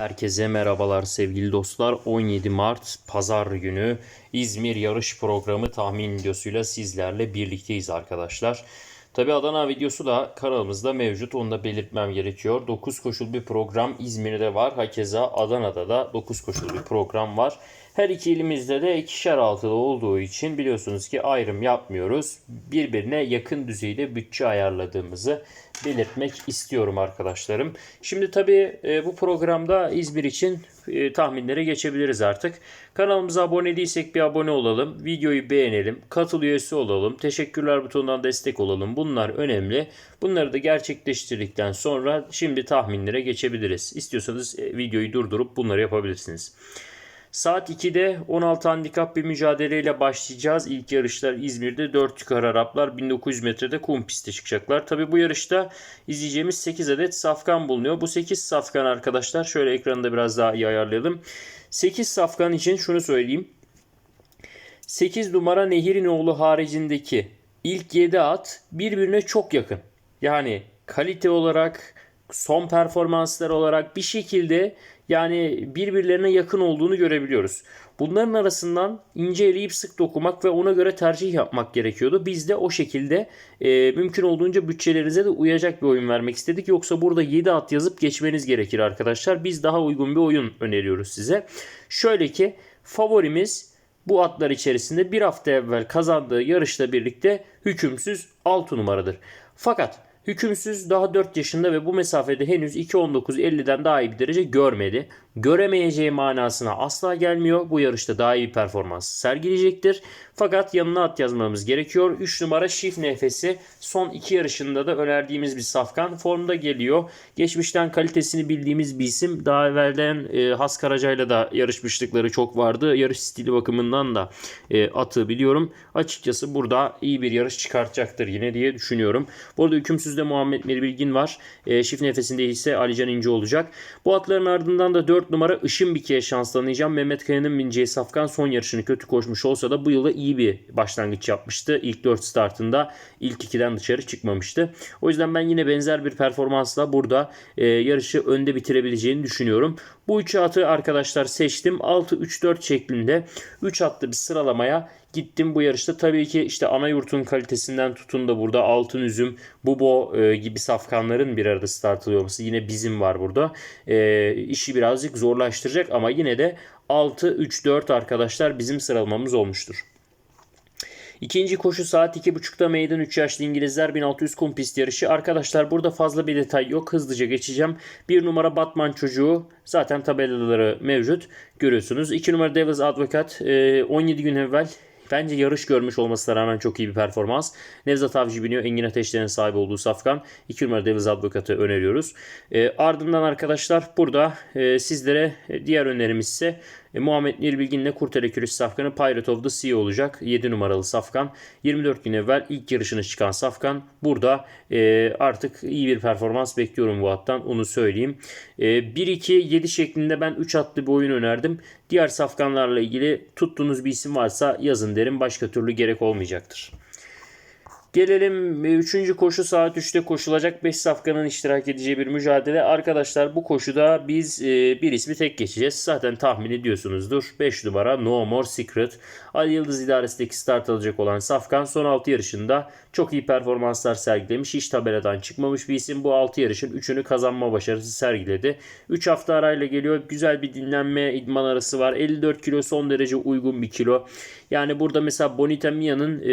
Herkese merhabalar sevgili dostlar. 17 Mart Pazar günü İzmir yarış programı tahmin videosuyla sizlerle birlikteyiz arkadaşlar. Tabi Adana videosu da kanalımızda mevcut. Onu da belirtmem gerekiyor. 9 koşul bir program İzmir'de var. Hakeza Adana'da da 9 koşul bir program var. Her iki ilimizde de ikişer altılı olduğu için biliyorsunuz ki ayrım yapmıyoruz. Birbirine yakın düzeyde bütçe ayarladığımızı belirtmek istiyorum arkadaşlarım. Şimdi tabii e, bu programda İzmir için e, tahminlere geçebiliriz artık. Kanalımıza abone değilsek bir abone olalım. Videoyu beğenelim. Katıl üyesi olalım. Teşekkürler butonundan destek olalım. Bunlar önemli. Bunları da gerçekleştirdikten sonra şimdi tahminlere geçebiliriz. İstiyorsanız e, videoyu durdurup bunları yapabilirsiniz. Saat 2'de 16 handikap bir mücadeleyle başlayacağız. İlk yarışlar İzmir'de 4 yukarı Araplar 1900 metrede kum piste çıkacaklar. Tabi bu yarışta izleyeceğimiz 8 adet safkan bulunuyor. Bu 8 safkan arkadaşlar şöyle ekranı da biraz daha iyi ayarlayalım. 8 safkan için şunu söyleyeyim. 8 numara Nehirinoğlu haricindeki ilk 7 at birbirine çok yakın. Yani kalite olarak son performanslar olarak bir şekilde yani birbirlerine yakın olduğunu görebiliyoruz. Bunların arasından ince eleyip sık dokumak ve ona göre tercih yapmak gerekiyordu. Biz de o şekilde e, mümkün olduğunca bütçelerinize de uyacak bir oyun vermek istedik. Yoksa burada 7 at yazıp geçmeniz gerekir arkadaşlar. Biz daha uygun bir oyun öneriyoruz size. Şöyle ki favorimiz bu atlar içerisinde bir hafta evvel kazandığı yarışla birlikte hükümsüz 6 numaradır. Fakat Hükümsüz daha 4 yaşında ve bu mesafede henüz 2.19.50'den daha iyi bir derece görmedi. Göremeyeceği manasına asla gelmiyor. Bu yarışta daha iyi performans sergileyecektir. Fakat yanına at yazmamız gerekiyor. 3 numara Şif Nefesi son 2 yarışında da önerdiğimiz bir safkan formda geliyor. Geçmişten kalitesini bildiğimiz bir isim. Daha evvelden e, Has Karaca'yla da yarışmışlıkları çok vardı. Yarış stili bakımından da e, atı biliyorum. Açıkçası burada iyi bir yarış çıkartacaktır yine diye düşünüyorum. Bu arada hükümsüzde Muhammed Mirbilgin var. E, Şif Nefesinde ise Alican İnce olacak. Bu atların ardından da 4 numara Işın Bike'ye şanslanacağım. Mehmet Kaya'nın bineceği safkan son yarışını kötü koşmuş olsa da bu yılda iyi bir başlangıç yapmıştı. İlk 4 startında ilk 2'den dışarı çıkmamıştı. O yüzden ben yine benzer bir performansla burada e, yarışı önde bitirebileceğini düşünüyorum. Bu 3 atı arkadaşlar seçtim. 6-3-4 şeklinde 3 atlı bir sıralamaya gittim bu yarışta. Tabii ki işte ana yurtun kalitesinden tutun da burada altın üzüm, bubo e, gibi safkanların bir arada start olması yine bizim var burada. E, işi birazcık zorlaştıracak ama yine de 6-3-4 arkadaşlar bizim sıralamamız olmuştur. İkinci koşu saat 2.30'da meydan 3 yaşlı İngilizler 1600 kum pist yarışı. Arkadaşlar burada fazla bir detay yok. Hızlıca geçeceğim. Bir numara Batman çocuğu zaten tabelaları mevcut. Görüyorsunuz. 2 numara Devil's Advocate 17 gün evvel Bence yarış görmüş olmasına rağmen çok iyi bir performans. Nevzat Avcı biniyor. Engin Ateşler'in sahibi olduğu Safkan. 2 numara Deviz Advokat'ı öneriyoruz. E, ardından arkadaşlar burada e, sizlere diğer önerimiz ise e, Muhammed Nirbilgin'le Kurtele Kürüş Safkan'ı Pirate of the Sea olacak. 7 numaralı Safkan. 24 gün evvel ilk yarışını çıkan Safkan. Burada e, artık iyi bir performans bekliyorum bu attan. Onu söyleyeyim. E, 1-2-7 şeklinde ben 3 atlı bir oyun önerdim. Diğer Safkanlarla ilgili tuttuğunuz bir isim varsa yazın derim. Başka türlü gerek olmayacaktır. Gelelim 3. koşu saat 3'te koşulacak 5 safkanın iştirak edeceği bir mücadele. Arkadaşlar bu koşuda biz e, bir ismi tek geçeceğiz. Zaten tahmin ediyorsunuzdur. 5 numara No More Secret. Ali Yıldız idaresindeki start alacak olan Safkan son 6 yarışında çok iyi performanslar sergilemiş. Hiç tabeladan çıkmamış bir isim. Bu 6 yarışın 3'ünü kazanma başarısı sergiledi. 3 hafta arayla geliyor. Güzel bir dinlenme idman arası var. 54 kilo son derece uygun bir kilo. Yani burada mesela Bonita Mia'nın e,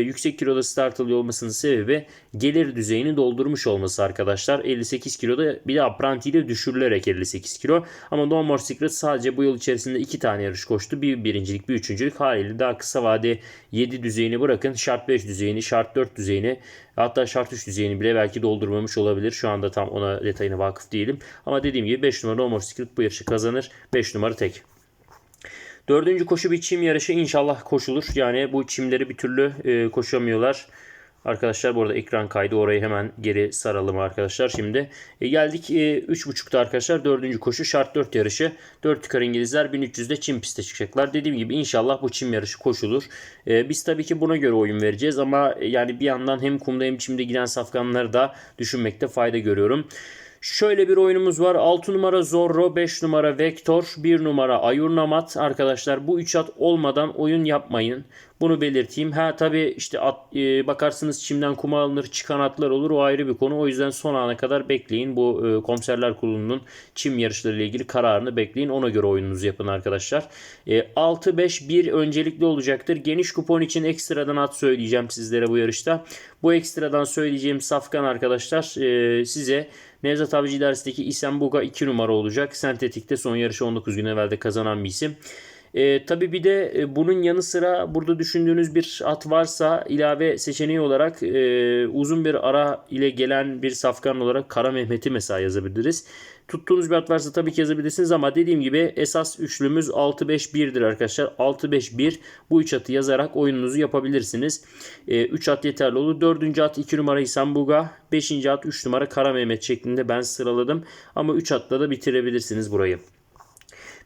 yüksek kiloda start alıyor olmasının sebebi gelir düzeyini doldurmuş olması arkadaşlar. 58 kiloda bir de apranti ile düşürülerek 58 kilo. Ama No More Secret sadece bu yıl içerisinde 2 tane yarış koştu. Bir birincilik bir üçüncülük haliyle daha kısa vade 7 düzeyini bırakın. Şart 5 düzeyini, şart 4 düzeyini hatta şart 3 düzeyini bile belki doldurmamış olabilir. Şu anda tam ona detayına vakıf değilim. Ama dediğim gibi 5 numara No More Secret bu yarışı kazanır. 5 numara tek. Dördüncü koşu bir çim yarışı inşallah koşulur. Yani bu çimleri bir türlü e, koşamıyorlar. Arkadaşlar bu arada ekran kaydı orayı hemen geri saralım arkadaşlar. Şimdi e, geldik e, 3.30'da arkadaşlar 4. koşu şart 4 yarışı. 4 yukarı İngilizler 1300'de çim piste çıkacaklar. Dediğim gibi inşallah bu çim yarışı koşulur. E, biz tabii ki buna göre oyun vereceğiz ama e, yani bir yandan hem kumda hem çimde giden safkanları da düşünmekte fayda görüyorum. Şöyle bir oyunumuz var. 6 numara Zorro, 5 numara Vektor, 1 numara Ayurnamat. Arkadaşlar bu 3 at olmadan oyun yapmayın. Bunu belirteyim. Ha tabi işte at, e, bakarsınız çimden kuma alınır çıkan atlar olur o ayrı bir konu. O yüzden son ana kadar bekleyin. Bu e, komiserler kurulunun çim yarışları ile ilgili kararını bekleyin. Ona göre oyununuzu yapın arkadaşlar. E, 6-5-1 öncelikli olacaktır. Geniş kupon için ekstradan at söyleyeceğim sizlere bu yarışta. Bu ekstradan söyleyeceğim safkan arkadaşlar e, size Nevzat Avcı idaresindeki İsem Buga 2 numara olacak. Sentetik'te son yarışı 19 gün evvelde kazanan bir isim. E, tabii bir de e, bunun yanı sıra burada düşündüğünüz bir at varsa ilave seçeneği olarak e, uzun bir ara ile gelen bir safkan olarak Kara Mehmet'i mesela yazabiliriz. Tuttuğunuz bir at varsa tabii ki yazabilirsiniz ama dediğim gibi esas üçlümüz 6-5-1'dir arkadaşlar. 6-5-1 bu 3 atı yazarak oyununuzu yapabilirsiniz. 3 at yeterli olur. 4. at 2 numara İhsan Buga. 5. at 3 numara Kara Mehmet şeklinde ben sıraladım. Ama 3 atla da bitirebilirsiniz burayı.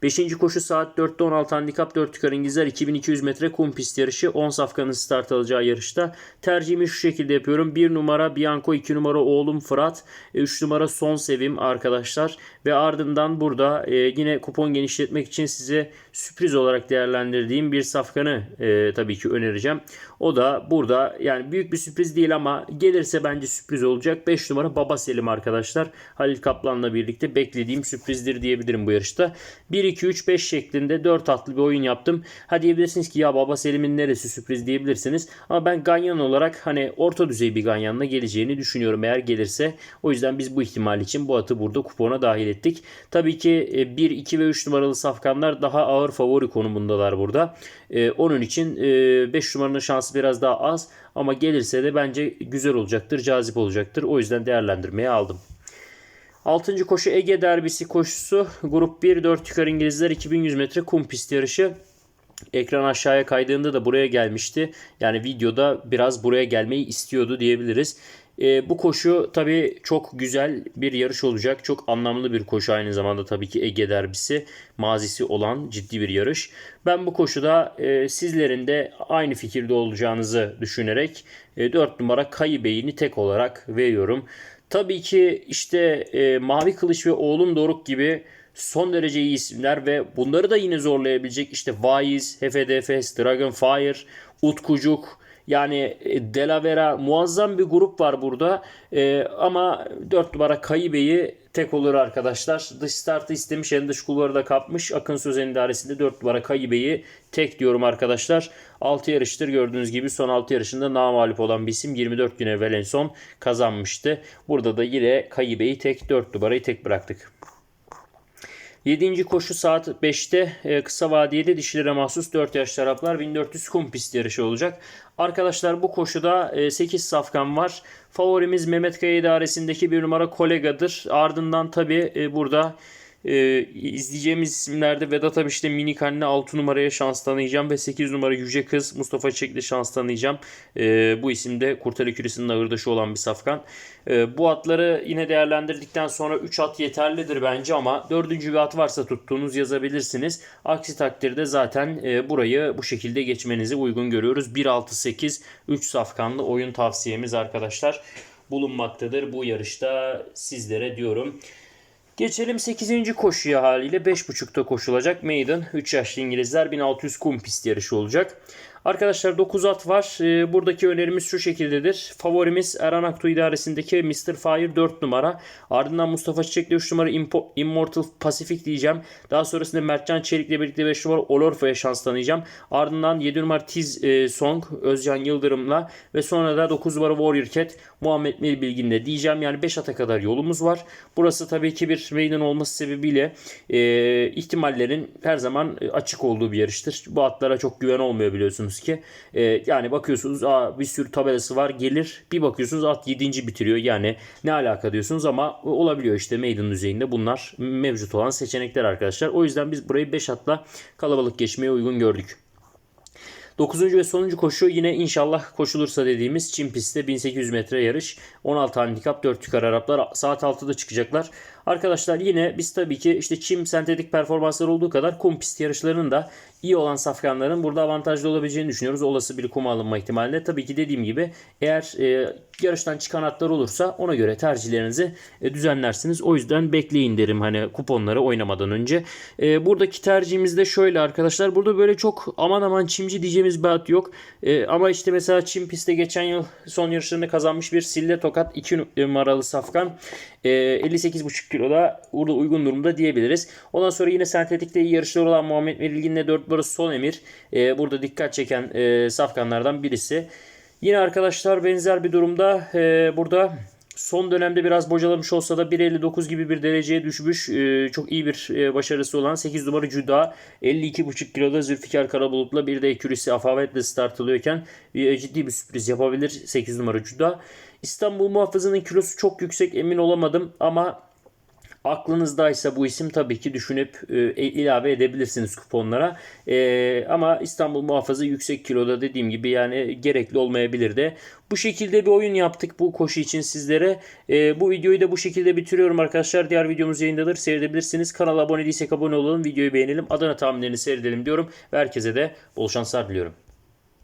5. koşu saat 4'te 16 handikap 4 tükar İngilizler 2200 metre kum pist yarışı 10 safkanın start alacağı yarışta. Tercihimi şu şekilde yapıyorum. 1 numara Bianco 2 numara oğlum Fırat 3 numara Son Sevim arkadaşlar ve ardından burada e, yine kupon genişletmek için size sürpriz olarak değerlendirdiğim bir safkanı e, tabii ki önereceğim. O da burada yani büyük bir sürpriz değil ama gelirse bence sürpriz olacak. 5 numara Baba Selim arkadaşlar. Halil Kaplan'la birlikte beklediğim sürprizdir diyebilirim bu yarışta. 1 2 3 5 şeklinde 4 atlı bir oyun yaptım. Ha diyebilirsiniz ki ya Baba Selim'in neresi sürpriz diyebilirsiniz. Ama ben Ganyan olarak hani orta düzey bir Ganyan'la geleceğini düşünüyorum eğer gelirse. O yüzden biz bu ihtimal için bu atı burada kupona dahil ettik. Tabii ki 1, e, 2 ve 3 numaralı safkanlar daha ağır favori konumundalar burada. E, onun için 5 e, numaranın şansı biraz daha az ama gelirse de bence güzel olacaktır, cazip olacaktır. O yüzden değerlendirmeye aldım. 6. koşu Ege derbisi koşusu. Grup 1 4 yukarı İngilizler 2100 metre kum pist yarışı. Ekran aşağıya kaydığında da buraya gelmişti. Yani videoda biraz buraya gelmeyi istiyordu diyebiliriz. E, bu koşu tabii çok güzel bir yarış olacak. Çok anlamlı bir koşu aynı zamanda tabii ki Ege derbisi mazisi olan ciddi bir yarış. Ben bu koşuda e, sizlerin de aynı fikirde olacağınızı düşünerek e, 4 numara Kayı Bey'ini tek olarak veriyorum. Tabii ki işte e, Mavi Kılıç ve Oğlum Doruk gibi son derece iyi isimler ve bunları da yine zorlayabilecek işte Vaiz, HFDFS, Dragonfire, Utkucuk, yani e, Delavera muazzam bir grup var burada. E, ama 4 numara Kayıbe'yi tek olur arkadaşlar. Dış startı istemiş en dış kulvarı da kapmış. Akın Sözen idaresinde 4 numara Kayıbe'yi tek diyorum arkadaşlar. 6 yarıştır gördüğünüz gibi son 6 yarışında namalip olan bir isim 24 gün evvel en son kazanmıştı. Burada da yine Kayıbe'yi tek 4 numarayı tek bıraktık. 7. koşu saat 5'te e, kısa vadiyede dişilere mahsus 4 yaş taraflar 1400 kum pist yarışı olacak. Arkadaşlar bu koşuda 8 e, safkan var. Favorimiz Mehmet Kaya idaresindeki bir numara kolegadır. Ardından tabi e, burada e, izleyeceğimiz isimlerde Vedat Abiş'te minik anne 6 numaraya şans tanıyacağım ve 8 numara Yüce Kız Mustafa Çekli şans tanıyacağım. E, bu isimde Kurtarı Küresi'nin ağırdaşı olan bir safkan. E, bu atları yine değerlendirdikten sonra 3 at yeterlidir bence ama 4. bir at varsa tuttuğunuz yazabilirsiniz. Aksi takdirde zaten e, burayı bu şekilde geçmenizi uygun görüyoruz. 1-6-8 3 safkanlı oyun tavsiyemiz arkadaşlar bulunmaktadır bu yarışta sizlere diyorum. Geçelim 8. koşuya haliyle 5.5'ta koşulacak Maiden 3 yaşlı İngilizler 1600 kum pist yarışı olacak. Arkadaşlar 9 at var. Ee, buradaki önerimiz şu şekildedir. Favorimiz Erhan Aktu idaresindeki Mr. Fire 4 numara. Ardından Mustafa Çiçek'le 3 numara Immortal Pacific diyeceğim. Daha sonrasında Mertcan Çelik'le birlikte 5 numara Olorfo'ya şans tanıyacağım. Ardından 7 numara Tiz e, Song Özcan Yıldırım'la ve sonra da 9 numara Warrior Cat Muhammed Mir Bilgin'le diyeceğim. Yani 5 ata kadar yolumuz var. Burası tabii ki bir meydan olması sebebiyle e, ihtimallerin her zaman açık olduğu bir yarıştır. Bu atlara çok güven olmuyor biliyorsunuz biliyorsunuz ki e, yani bakıyorsunuz aa, bir sürü tabelası var gelir bir bakıyorsunuz at 7. bitiriyor yani ne alaka diyorsunuz ama olabiliyor işte maiden düzeyinde bunlar mevcut olan seçenekler arkadaşlar. O yüzden biz burayı 5 atla kalabalık geçmeye uygun gördük. 9. ve sonuncu koşu yine inşallah koşulursa dediğimiz Çin pistte 1800 metre yarış. 16 handikap 4 yukarı Araplar saat 6'da çıkacaklar. Arkadaşlar yine biz tabii ki işte çim sentetik performansları olduğu kadar kum pist yarışlarının da iyi olan safkanların burada avantajlı olabileceğini düşünüyoruz. Olası bir kuma alınma ihtimaline. Tabii ki dediğim gibi eğer e, yarıştan çıkan atlar olursa ona göre tercihlerinizi e, düzenlersiniz. O yüzden bekleyin derim hani kuponları oynamadan önce. E, buradaki tercihimiz de şöyle arkadaşlar. Burada böyle çok aman aman çimci diyeceğimiz bir at yok. E, ama işte mesela çim pistte geçen yıl son yarışlarını kazanmış bir Sille Tokat 2 numaralı safkan. E, 58,5 kiloda burada uygun durumda diyebiliriz. Ondan sonra yine sentetikte iyi yarışlar olan Muhammed Melilgin'le 4 numarası Son Emir. E, burada dikkat çeken e, safkanlardan birisi. Yine arkadaşlar benzer bir durumda e, burada son dönemde biraz bocalamış olsa da 1.59 gibi bir dereceye düşmüş. E, çok iyi bir e, başarısı olan 8 numara Cüda 52.5 kiloda Zülfikar Karabulut'la bir de ekürisi Afavet'le start alıyorken e, ciddi bir sürpriz yapabilir 8 numara Cüda. İstanbul muhafızının kilosu çok yüksek emin olamadım ama Aklınızdaysa bu isim tabii ki düşünüp e, ilave edebilirsiniz kuponlara. E, ama İstanbul muhafızı yüksek kiloda dediğim gibi yani gerekli olmayabilir de. Bu şekilde bir oyun yaptık bu koşu için sizlere. E, bu videoyu da bu şekilde bitiriyorum arkadaşlar. Diğer videomuz yayındadır. Seyredebilirsiniz. Kanala abone değilsek abone olalım. Videoyu beğenelim. Adana tahminlerini seyredelim diyorum. Ve herkese de bol şanslar diliyorum.